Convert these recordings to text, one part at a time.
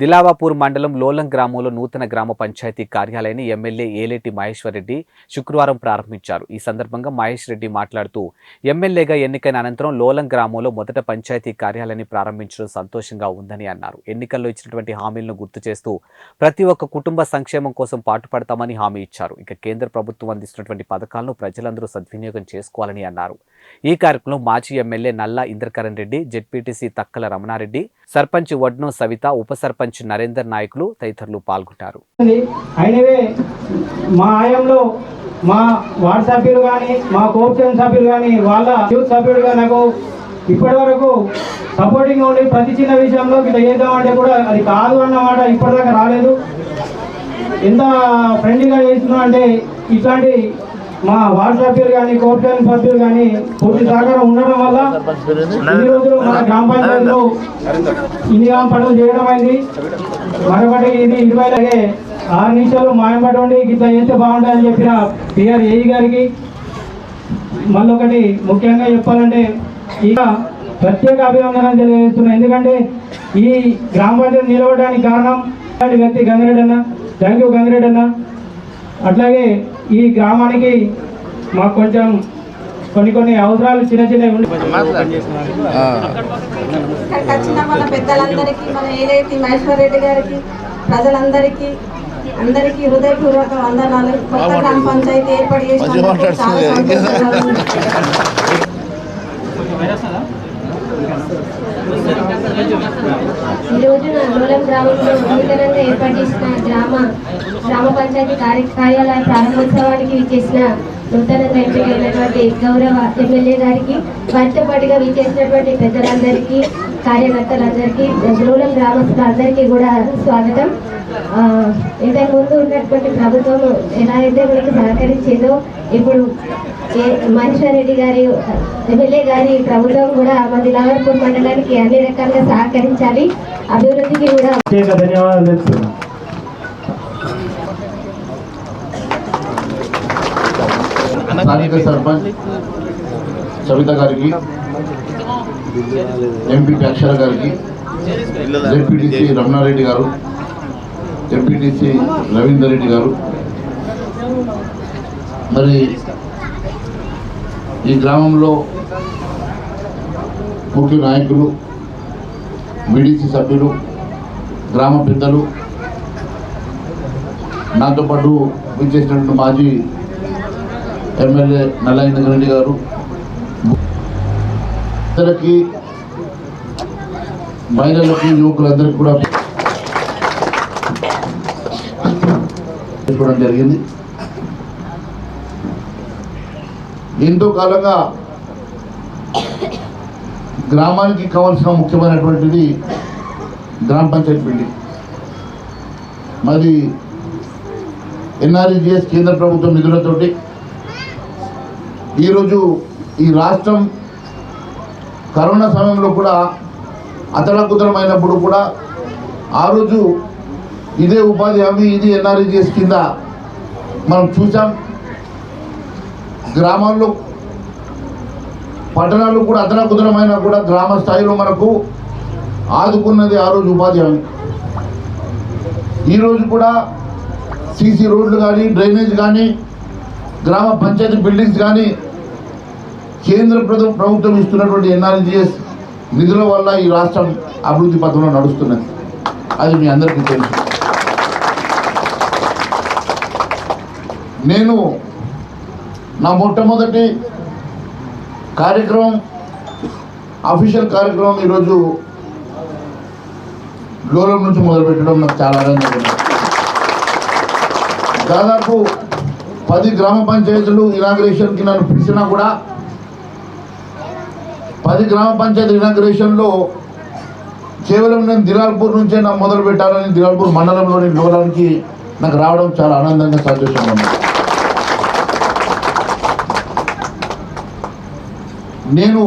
దిలావాపూర్ మండలం లోలం గ్రామంలో నూతన గ్రామ పంచాయతీ కార్యాలయాన్ని ఎమ్మెల్యే ఏలేటి మహేశ్వర్ రెడ్డి శుక్రవారం ప్రారంభించారు. ఈ సందర్భంగా మహేష్ రెడ్డి మాట్లాడుతూ ఎమ్మెల్యేగా ఎన్నికైన అనంతరం లోలం గ్రామంలో మొదట పంచాయతీ కార్యాలయాన్ని ప్రారంభించడం సంతోషంగా ఉందని అన్నారు. ఎన్నికల్లో ఇచ్చినటువంటి హామీలను గుర్తు చేస్తూ ప్రతి ఒక్క కుటుంబ సంక్షేమం కోసం పాటుపడతామని హామీ ఇచ్చారు. ఇక కేంద్ర ప్రభుత్వం అందిస్తున్నటువంటి పథకాలను ప్రజలందరూ సద్వినియోగం చేసుకోవాలని అన్నారు. ఈ కార్యక్రమంలో మాజీ ఎమ్మెల్యే నల్లా ఇంద్రకరణ్ రెడ్డి జెడ్పీటీసీ తక్కల రమణారెడ్డి సర్పంచ్ వడ్నో సవిత ఉప సర్పంచ్ నరేందర్ నాయకులు తదితరులు పాల్గొంటారు. అయినవే మా ఆయంలో మా వార్డ్ సభ్యులు కానీ మా కోఆప్షన్ సభ్యులు కానీ వాళ్ళ యూత్ సభ్యులుగా నాకు ఇప్పటి వరకు సపోర్టింగ్ ఉండి ప్రతి చిన్న విషయంలో ఇట్లా చేద్దామంటే కూడా అది కాదు అన్నమాట ఇప్పటిదాకా రాలేదు. ఎంత ఫ్రెండ్లీగా చేస్తున్నా అంటే ఇట్లాంటి మా వార్డు సభ్యులు కానీ కోర్టు సభ్యులు కానీ పూర్తి సహకారం ఉండడం వల్ల ఈ రోజులు మన గ్రామ పంచాయతీలో ఇన్ని గ్రామ పనులు చేయడం అయింది. మరొకటి ఇది ఇరవై లాగే ఆరు నిమిషాలు మాయపడండి ఇట్లా చేస్తే బాగుంటుందని చెప్పిన పిఆర్ ఏఈ గారికి. మళ్ళొకటి ముఖ్యంగా చెప్పాలంటే ఇక ప్రత్యేక అభినందనలు తెలియజేస్తున్నాను. ఎందుకంటే ఈ గ్రామ పంచాయతీ నిలవడానికి కారణం వ్యక్తి గంగిరెడ్డి అన్న. థ్యాంక్ యూ గంగిరెడ్డి అన్న. అట్లాగే ఈ గ్రామానికి మాకు కొంచెం కొన్ని కొన్ని అవసరాలు చిన్న చిన్నవి ఉండి ఇక్కడికి వచ్చిన మన పెద్దలందరికీ మన మహేశ్వర్ రెడ్డి గారికి ప్రజలందరికీ అందరికీ హృదయపూర్వక వందనాలు. కొత్త గ్రామ పంచాయతీ ఏర్పాటు చేసినందుకు ఈరోజు సంతోషంగా ఈ రోజున గ్రామంలో నూతనంగా ఏర్పాటు చేసిన గ్రామ గ్రామ పంచాయతీ కార్యకార్యాలయ ప్రారంభోత్సవానికి విచ్చేసిన నూతనంగా ఎంపికైనటువంటి గౌరవ ఎమ్మెల్యే గారికి వారితో పాటుగా విచ్చేసినటువంటి పెద్దలందరికీ కార్యకర్తలందరికీ లోలం గ్రామస్తులందరికీ కూడా స్వాగతం. ఇంతకు ముందు ఉన్నటువంటి ప్రభుత్వం ఎలా అయితే మనకు సహకరించేదో ఇప్పుడు ఏ- మహేశ్వర్ రెడ్డి గారి ఎమ్మెల్యే గారి ప్రభుత్వం కూడా మన లావర్పూర్ మండలానికి అన్ని రకాలుగా సహకరించాలి. అభివృద్ధికి కూడా ప్రత్యేక ధన్యవాదాలు తెలుపుతున్నాను స్థానిక సర్పంచ్ సవిత గారికి ఎంపీ అక్షర గారికి జెడ్పీటీసీ రమణారెడ్డి గారు ఎంపీటీసీ రవీందర్ రెడ్డి గారు. మరి ఈ గ్రామంలో ముఖ్య నాయకులు బీడీసీ సభ్యులు గ్రామ పెద్దలు నాతో పాటు విచ్చేసినటువంటి మాజీ ఎమ్మెల్యే నల్లయ్య రెడ్డి గారు ఇద్దరికి మహిళలకి యువకులందరికీ కూడా చేసుకోవడం జరిగింది. ఎంతో కాలంగా గ్రామానికి కావాల్సిన ముఖ్యమైనటువంటిది గ్రామ పంచాయతీ బిల్డింగ్. మరి ఎన్ఆర్ఈజిఎస్ కేంద్ర ప్రభుత్వం నిధులతోటి ఈరోజు ఈ రాష్ట్రం కరోనా సమయంలో కూడా అతలకుతలమైనప్పుడు కూడా ఆ రోజు ఇదే ఉపాధి హామీ ఇది ఎన్ఆర్ఈజిఎస్ కింద మనం చూసాం గ్రామాల్లో పట్టణాలు కూడా అతలకుతలమైనా కూడా గ్రామ స్థాయిలో మనకు ఆదుకున్నది ఆ రోజు ఉపాధి హామీ. ఈరోజు కూడా సీసీ రోడ్లు కానీ డ్రైనేజ్ కానీ గ్రామ పంచాయతీ బిల్డింగ్స్ కానీ కేంద్ర ప్రభు- ప్రభుత్వం ఇస్తున్నటువంటి ఎన్ఆర్జిఎస్ నిధుల వల్ల ఈ రాష్ట్రం అభివృద్ధి పథంలో నడుస్తున్నది. అది మీ అందరికీ తెలుసు. నేను నా మొట్టమొదటి కార్యక్రమం అఫీషియల్ కార్యక్రమం ఈరోజు లోలం నుంచి మొదలుపెట్టడం నాకు చాలా ఆనందంగా దాదాపు పది గ్రామ పంచాయతీలు ఇనాగ్రేషన్కి నన్ను పిలిచినా కూడా పది గ్రామ పంచాయతీ ఇనాగ్రేషన్లో కేవలం నేను దిలాల్పూర్ నుంచే నా మొదలు పెట్టాలని దిలాల్పూర్ మండలంలోని లోలానికి నాకు రావడం చాలా ఆనందంగా సంతోషంగా ఉంది. నేను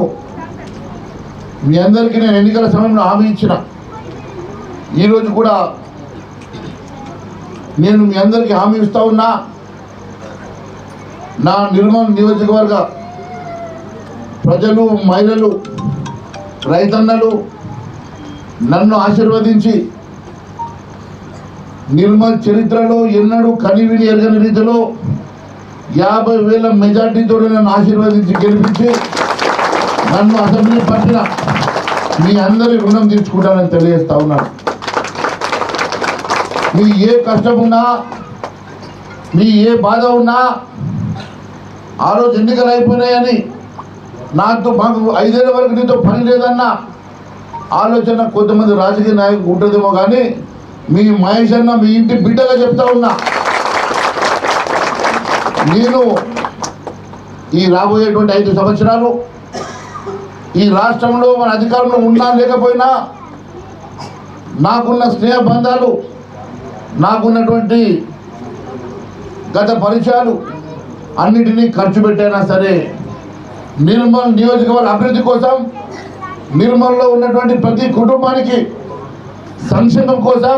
మీ అందరికీ నేను ఎన్నికల సమయంలో హామీ ఇచ్చిన. ఈరోజు కూడా నేను మీ అందరికీ హామీ ఇస్తా ఉన్నా. నా నిర్మల్ నియోజకవర్గ ప్రజలు మహిళలు రైతన్నలు నన్ను ఆశీర్వదించి నిర్మల్ చరిత్రలో ఎన్నడూ కనివిని ఎరగని రీతిలో యాభై వేల మెజార్టీతో నన్ను ఆశీర్వదించి గెలిపించి నన్ను అసెంబ్లీ పట్టిన మీ అందరి రుణం తీర్చుకుంటానని తెలియజేస్తా ఉన్నాను. మీ ఏ కష్టం ఉన్నా మీ ఏ బాధ ఉన్నా ఆ రోజు ఎన్నికలు అయిపోయినాయని నాతో మాకు ఐదేళ్ళ వరకు నీతో పని లేదన్న ఆలోచన కొంతమంది రాజకీయ నాయకులు ఉంటుందేమో కానీ మీ మహేష్ అన్న మీ ఇంటి బిడ్డగా చెప్తా ఉన్నా. నేను ఈ రాబోయేటువంటి ఐదు సంవత్సరాలు ఈ రాష్ట్రంలో మన అధికారంలో ఉన్నా లేకపోయినా నాకున్న స్నేహ బంధాలు నాకున్నటువంటి గత పరిచయాలు అన్నిటినీ ఖర్చు పెట్టైనా సరే నిర్మల్ నియోజకవర్గ అభివృద్ధి కోసం నిర్మల్లో ఉన్నటువంటి ప్రతి కుటుంబానికి సంక్షేమం కోసం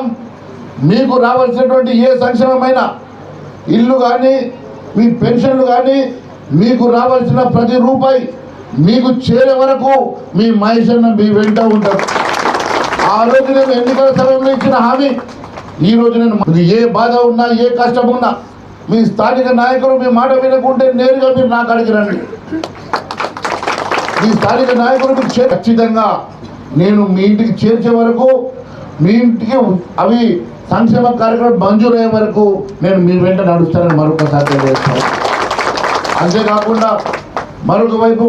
మీకు రావాల్సినటువంటి ఏ సంక్షేమమైనా ఇల్లు కానీ మీ పెన్షన్లు కానీ మీకు రావాల్సిన ప్రతి రూపాయి మీకు చేరే వరకు మీ మహేషన్న మీ వెంట ఉంటారు. ఆ రోజు నేను ఎన్నికల సమయంలో ఇచ్చిన హామీ ఈ రోజు నేను ఏ బాధ ఉన్నా ఏ కష్టం ఉన్నా మీ స్థానిక నాయకులు మీ మాట వినకుంటే నేరుగా మీరు నాకు అడిగిరండి మీ స్థానిక నాయకులు ఖచ్చితంగా నేను మీ ఇంటికి చేర్చే వరకు మీ ఇంటికి అవి సంక్షేమ కార్యక్రమం మంజూరయ్యే వరకు నేను మీ వెంట నడుస్తానని మరొకసారి తెలియజేస్తాను. అంతేకాకుండా మరొక వైపు